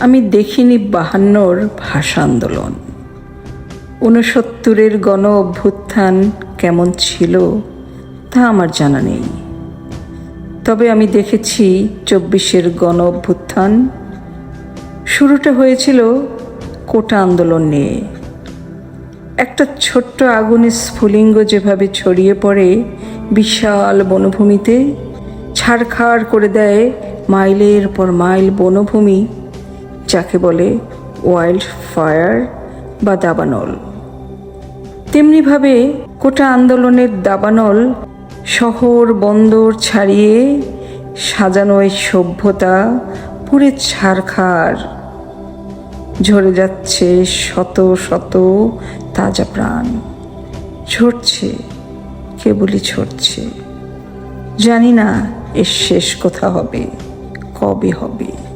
আমি দেখিনি বাহান্নর ভাষা আন্দোলন ঊনসত্তরের গণ অভ্যুত্থান কেমন ছিল তা আমার জানা নেই। তবে আমি দেখেছি চব্বিশের গণ অভ্যুত্থান। শুরুটা হয়েছিল কোটা আন্দোলন নিয়ে। একটা ছোট্ট আগুনের স্ফুলিঙ্গ যেভাবে ছড়িয়ে পড়ে বিশাল বনভূমিতে, ছাড়খাড় করে দেয় মাইলের পর মাইল বনভূমি যাকে বলে ওয়াইল্ড ফায়ার বা দাবানল। তেমনিভাবে কোটা আন্দোলনের দাবানল শহর বন্দর ছাড়িয়ে সাজানো এই সভ্যতা পুরে ছারখার। ঝরে যাচ্ছে শত শত তাজা প্রাণ। ঝরছে, কেবলই ঝরছে। জানি না এর শেষ কোথা হবে, কবে হবে।